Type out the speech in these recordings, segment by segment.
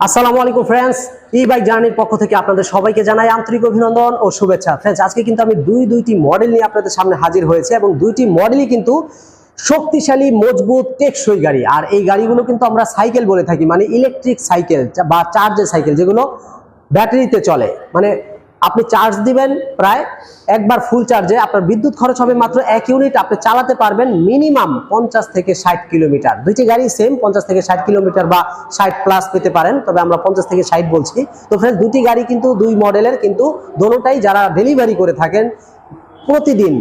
আসসালামু আলাইকুম ফ্রেন্ডস ই বাইক জার্নির পক্ষ থেকে আপনাদের সবাইকে জানাই আন্তরিক অভিনন্দন ও শুভেচ্ছা। ফ্রেন্ডস আজকে কিন্তু আমি দুই দুইটি মডেল নিয়ে আপনাদের সামনে হাজির হয়েছে এবং দুইটি মডেলই কিন্তু শক্তিশালী, মজবুত, টেকসই গাড়ি। আর এই গাড়িগুলো কিন্তু আমরা সাইকেল বলে থাকি মানে ইলেকট্রিক সাইকেল বা চার্জের সাইকেল যেগুলো ব্যাটারিতে চলে। মানে আপনি চার্জ দিবেন প্রায় একবার ফুল চার্জে আপনার বিদ্যুৎ খরচ হবে মাত্র এক ইউনিট আপনি চালাতে পারবেন মিনিমাম পঞ্চাশ থেকে ষাট কিলোমিটার দুইটি গাড়ি সেম পঞ্চাশ থেকে ষাট কিলোমিটার বা ষাট প্লাস পেতে পারেন, তবে আমরা পঞ্চাশ থেকে ষাট বলছি। তো ফ্রেন্ড দুটি গাড়ি কিন্তু দুই মডেলের কিন্তু দোনোটাই যারা ডেলিভারি করে থাকেন, প্রতিদিন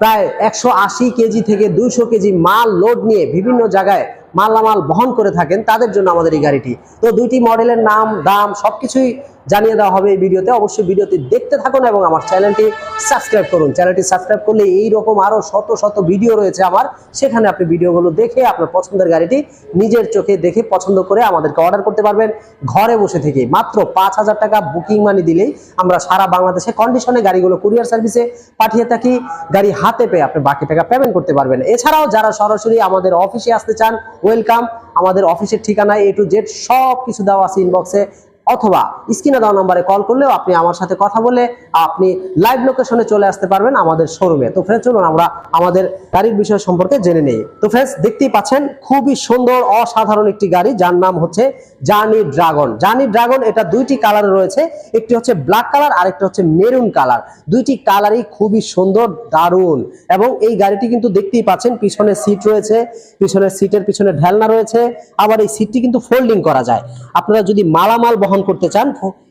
প্রায় একশো আশি কেজি থেকে দুইশো কেজি মাল লোড নিয়ে বিভিন্ন জায়গায় মালামাল বহন করে থাকেন, তাদের জন্য আমাদের এই গাড়িটি। তো দুইটি মডেলের নাম, দাম সবকিছুই জানিয়ে দেওয়া হবে এই ভিডিওতে। অবশ্যই ভিডিওটি দেখতে থাকুন এবং আমার চ্যানেলটি সাবস্ক্রাইব করুন। চ্যানেলটি সাবস্ক্রাইব করলে এই রকম আরও শত শত ভিডিও রয়েছে আমার। সেখানে আপনি ভিডিওগুলো দেখে আপনার পছন্দের গাড়িটি নিজের চোখে দেখে পছন্দ করে আমাদেরকে অর্ডার করতে পারবেন। ঘরে বসে থেকে মাত্র পাঁচ হাজার টাকা বুকিং মানি দিলেই আমরা সারা বাংলাদেশে কন্ডিশনে গাড়িগুলো কুরিয়ার সার্ভিসে পাঠিয়ে থাকি। গাড়ি হাতে পেয়ে আপনি বাকি টাকা পেমেন্ট করতে পারবেন। এছাড়াও যারা সরাসরি আমাদের অফিসে আসতে চান ওয়েলকাম আমাদের অফিসের ঠিকানায় এ টু জেড সব কিছু দেওয়া আছে ইনবক্সে অথবা স্ক্রিনে দেওয়া নম্বরে কল করলেও আপনি আমার সাথে কথা বলে আপনি লাইভ লোকেশনে চলে আসতে পারবেন আমাদের শোরুমে তো ফ্রেন্ডস চলুন আমরা আমাদের গাড়ির বিষয় সম্পর্কে জেনে নেই। তো ফ্রেন্ডস দেখতেই পাচ্ছেন, খুবই সুন্দর, অসাধারণ একটি গাড়ি, যার নাম হচ্ছে জার্নি ড্রাগন জার্নি ড্রাগন এটা দুইটি কালারে রয়েছে, একটি হচ্ছে ব্ল্যাক কালার আর একটা হচ্ছে মেরুন কালার দুইটি কালারই খুবই সুন্দর, দারুণ। এবং এই গাড়িটি কিন্তু দেখতেই পাচ্ছেন পিছনে সিট রয়েছে, পিছনের সিটের পিছনে ঢেলনা রয়েছে, আবার এই সিটটি কিন্তু ফোল্ডিং করা যায়। আপনারা যদি মালামাল বহন করতে চান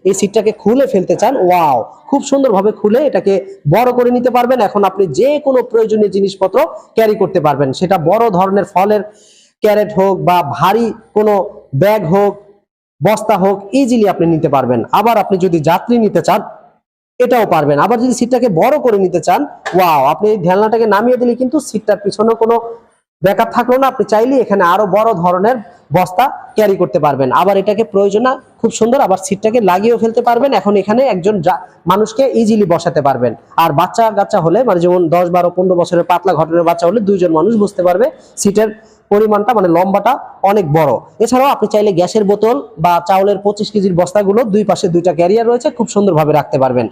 এই সিটটাকে খুলে ফেলতে চান, ওয়াও, খুব সুন্দরভাবে খুলে এটাকে বড় করে নিতে পারবেন। এখন আপনি যে কোনো প্রয়োজনীয় জিনিসপত্র ক্যারি করতে পারবেন। সেটা বড় ধরনের ফলের ক্যারেট হোক বা ভারী কোনো ব্যাগ হোক, বস্তা হোক ইজিলি আপনি নিতে পারবেন। আবার আপনি যদি যাত্রী নিতে চান, এটাও পারবেন। আবার যদি সিটটাকে বড় করে নিতে চান, ওয়াও, আপনি এই ঢেলনাটাকে নামিয়ে দিলে কিন্তু সিটটার পিছনে কোনো ব্যাকআপ থাকল না, আপনি চাইলে এখানে আরও বড় ধরনের বস্তা ক্যারি করতে পারবেন। আবার এটাকে প্রয়োজন না, খুব সুন্দর আবার সিটটাকে লাগিয়েও ফেলতে পারবেন। এখন এখানে একজন মানুষকে ইজিলি বসাতে পারবেন। আর বাচ্চা কাচ্চা হলে মানে যেমন দশ বারো পনেরো বছরের পাতলা ঘটনের বাচ্চা হলে দুইজন মানুষ বসতে পারবে। সিটের পরিমাণটা মানে লম্বাটা অনেক বড়। এছাড়াও আপনি চাইলে গ্যাসের বোতল বা চাউলের পঁচিশ কেজির বস্তাগুলো দুই পাশে দুইটা ক্যারিয়ার রয়েছে, খুব সুন্দরভাবে রাখতে পারবেন।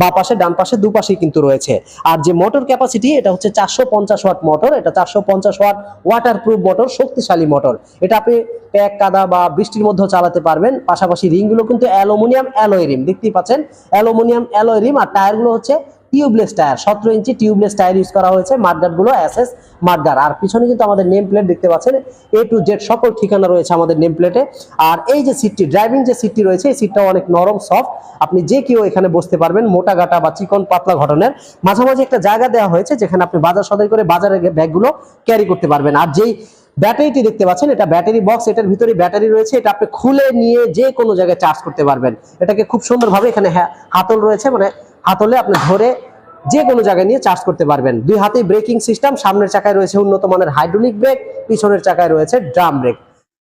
বা পাশে, ডান পাশে দুপাশেই কিন্তু রয়েছে। আর যে মোটর ক্যাপাসিটি, এটা হচ্ছে চারশো পঞ্চাশ ওয়াট মোটর। এটা চারশো পঞ্চাশ ওয়াট ওয়াটার প্রুফ মোটর, শক্তিশালী মোটর। এটা আপনি প্যাক, কাদা বা বৃষ্টির মধ্যেও চালাতে পারবেন। পাশাপাশি রিংগুলো কিন্তু অ্যালুমিনিয়াম অ্যালয় রিম। দেখতেই পাচ্ছেন, অ্যালুমিনিয়াম অ্যালয় রিম। আর টায়ারগুলো হচ্ছে টিউবলেস টায়ার সতেরো ইঞ্চি টিউবলেস টায়ার ইউজ করা হয়েছে। মাঠগার্ডগুলো এসএস মাঠগার আর পিছনে কিন্তু আমাদের নেম প্লেট দেখতে পাচ্ছেন। এ টু জেড সকল ঠিকানা রয়েছে আমাদের নেম প্লেটে আর এই যে সিটটি ড্রাইভিং যে সিটটি রয়েছে, এই সিটটাও অনেক নরম সফট আপনি যে কেউ এখানে বসতে পারবেন মোটা গাটা বা চিকন পাতলা ঘটনের। মাঝামাঝি একটা জায়গা দেওয়া হয়েছে, যেখানে আপনি বাজার সদাই করে বাজারে ব্যাগগুলো ক্যারি করতে পারবেন। আর যেই ব্যাটারিটি দেখতে পাচ্ছেন, এটা ব্যাটারি বক্স এটার ভিতরে ব্যাটারি রয়েছে। এটা আপনি খুলে নিয়ে যে কোনো জায়গায় চার্জ করতে পারবেন। এটাকে খুব সুন্দরভাবে এখানে হাতল রয়েছে মানে হাতলে আপনি ধরে যে কোনো জায়গায় নিয়ে চার্জ করতে পারবেন। দুই হাতেই ব্রেকিং সিস্টেম সামনের চাকায় রয়েছে উন্নত মানের হাইড্রোলিক ব্রেক পিছনের চাকায় রয়েছে ড্রাম ব্রেক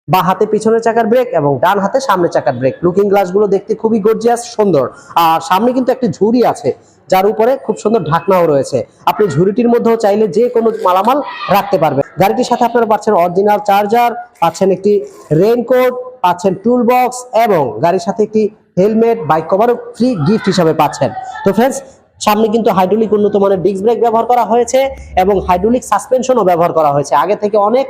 বা হাতে পিছনের চাকার ব্রেক এবং ডান হাতে সামনের চাকার ব্রেক লুকিং গ্লাসগুলো দেখতে খুবই গর্জিয়াস সুন্দর। আর সামনে কিন্তু একটি ঝুড়ি আছে, যার উপরে খুব সুন্দর ঢাকনাও রয়েছে। আপনি ঝুড়িটির মধ্যেও চাইলে যে কোনো মালামাল রাখতে পারবেন। গাড়িটির সাথে আপনারা পাচ্ছেন অরিজিনাল চার্জার পাচ্ছেন একটি রেইনকোট পাচ্ছেন টুল বক্স এবং গাড়ির সাথে একটি হেলমেট বাইক কভারও ফ্রি গিফট হিসাবে পাচ্ছেন। তো ফ্রেন্ডস সামনে কিন্তু হাইড্রোলিক উন্নত মানের ডিস্ক ব্রেক ব্যবহার করা হয়েছে এবং হাইড্রোলিক সাসপেনশনও ব্যবহার করা হয়েছে। আগে থেকে অনেক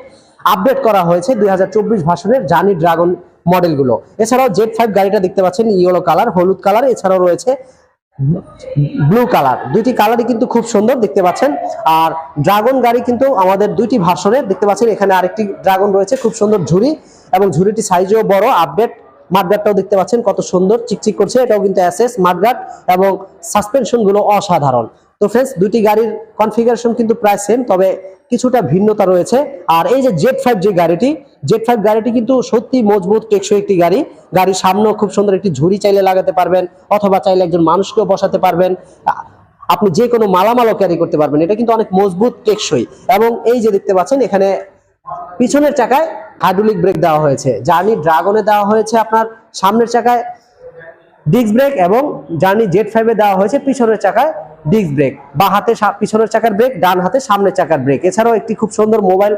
আপডেট করা হয়েছে দুই হাজার চব্বিশ ভাষণের জানি ড্রাগন মডেলগুলো এছাড়াও জেড ফাইভ গাড়িটা দেখতে পাচ্ছেন ইয়েলো কালার হলুদ কালার এছাড়াও রয়েছে ব্লু কালার দুইটি কালারই কিন্তু খুব সুন্দর দেখতে পাচ্ছেন। আর ড্রাগন গাড়ি কিন্তু আমাদের দুইটি ভার্সনে দেখতে পাচ্ছেন এখানে আরেকটি ড্রাগন রয়েছে, খুব সুন্দর ঝুড়ি এবং ঝুড়িটি সাইজেও বড় আপডেট মাঠগার্ডটাও দেখতে পাচ্ছেন, কত সুন্দর চিকচিক করছে, এটাও কিন্তু অ্যাসেস মাঠগার্ড এবং সাসপেনশনগুলো অসাধারণ। তো ফ্রেন্ডস দুটি গাড়ির কনফিগারেশন কিন্তু প্রায় সেম তবে কিছুটা ভিন্নতা রয়েছে। আর এই যে জেড ফাইভ যে গাড়িটি জেড ফাইভ গাড়িটি কিন্তু সত্যি মজবুত, টেকসই একটি গাড়ি। গাড়ির সামনেও খুব সুন্দর একটি ঝুড়ি চাইলে লাগাতে পারবেন, অথবা চাইলে একজন মানুষকেও বসাতে পারবেন। আপনি যে কোনো মালামালও ক্যারি করতে পারবেন, এটা কিন্তু অনেক মজবুত, টেকসই। এবং এই যে দেখতে পাচ্ছেন, এখানে পিছনের চাকায় হাইড্রোলিক ব্রেক দেওয়া হয়েছে, জার্নি ড্রাগনে দেওয়া হয়েছে আপনার সামনের চাকায় ডিস্ক ব্রেক এবং জার্নি জেড ফাইভে দেওয়া হয়েছে পিছনের চাকায় ডিস্ক ব্রেক। বা হাতে পিছনের চাকার ব্রেক, ডান হাতে সামনের চাকার ব্রেক। এছাড়াও একটি খুব সুন্দর মোবাইল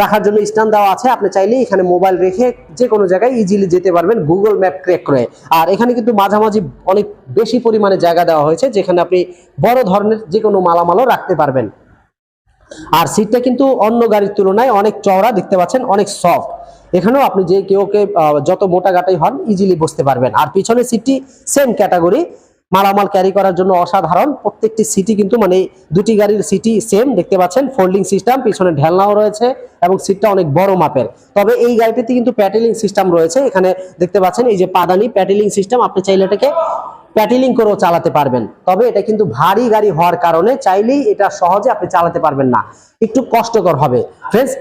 রাখার জন্য স্ট্যান্ড দেওয়া আছে, আপনি চাইলে এখানে মোবাইল রেখে যে কোনো জায়গায় ইজিলি যেতে পারবেন গুগল ম্যাপ ক্রেক করে। আর এখানে কিন্তু মাঝামাঝি অনেক বেশি পরিমাণে জায়গা দেওয়া হয়েছে, যেখানে আপনি বড় ধরনের যে কোনো মালামালও রাখতে পারবেন। আর সিটটা কিন্তু অন্য গাড়ির তুলনায় অনেক চওড়া, দেখতে পাচ্ছেন, অনেক সফট এখানেও আপনি যে কেউকে যত মোটা গাটাই হন ইজিলি বসতে পারবেন। আর পিছনের সিটটি সেম ক্যাটাগরি মালামাল ক্যারি করার জন্য অসাধারণ। প্রত্যেকটি সিটি কিন্তু মানে দুটি গাড়ির সিটি সেম দেখতে পাচ্ছেন ফোল্ডিং সিস্টেম পিছনে ঢেলনাও রয়েছে এবং সিটটা অনেক বড় মাপের। তবে এই গাড়িটিতে কিন্তু প্যাটেলিং সিস্টেম রয়েছে। এখানে দেখতে পাচ্ছেন, এই যে পাদানি প্যাটেলিং সিস্টেম আপনি চাইলে এটাকে প্যাটেলিং করেও চালাতে পারবেন। তবে এটা কিন্তু ভারী গাড়ি হওয়ার কারণে চাইলেই এটা সহজে আপনি চালাতে পারবেন না। একটু কষ্টকর হবে। ফ্রেন্ডস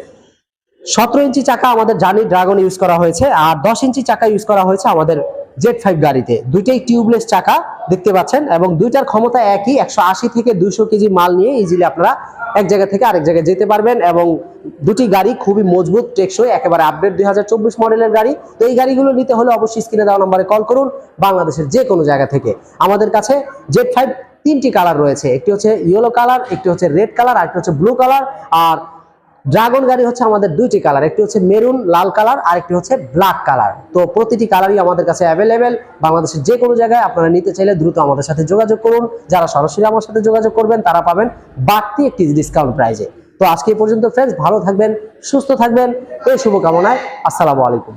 সতেরো ইঞ্চি চাকা আমাদের জার্নি ড্রাগন ইউজ করা হয়েছে, আর দশ ইঞ্চি চাকা ইউজ করা হয়েছে আমাদের জেড ফাইভ গাড়িতে। দুইটাই টিউবলেস চাকা দেখতে পাচ্ছেন এবং দুইটার ক্ষমতা একই, একশো আশি থেকে দুইশো কেজি মাল নিয়ে ইজিলি আপনারা এক জায়গা থেকে আরেক জায়গায় যেতে পারবেন এবং দুটি গাড়ি খুবই মজবুত, টেকসই, একেবারে আপডেট দুই হাজার চব্বিশ মডেলের গাড়ি। তো এই গাড়িগুলো নিতে হলে অবশ্যই স্ক্রিনে দেওয়া নম্বরে কল করুন, বাংলাদেশের যে কোনো জায়গা থেকে। আমাদের কাছে জেড ফাইভ তিনটি কালার রয়েছে। একটি হচ্ছে ইয়েলো কালার একটি হচ্ছে রেড কালার আর একটি হচ্ছে ব্লু কালার আর ড্রাগন গাড়ি হচ্ছে আমাদের দুইটি কালার, একটি হচ্ছে মেরুন লাল কালার আর একটি হচ্ছে ব্ল্যাক কালার। তো প্রতিটি কালারই আমাদের কাছে অ্যাভেলেবেল বাংলাদেশের যে কোনো জায়গায় আপনারা নিতে চাইলে দ্রুত আমাদের সাথে যোগাযোগ করুন। যারা সরাসরি আমার সাথে যোগাযোগ করবেন, তারা পাবেন বাড়তি একটি ডিসকাউন্ট প্রাইজে তো আজকে পর্যন্ত ফ্রেন্ডস ভালো থাকবেন, সুস্থ থাকবেন। এই শুভকামনায়, আসসালামু আলাইকুম।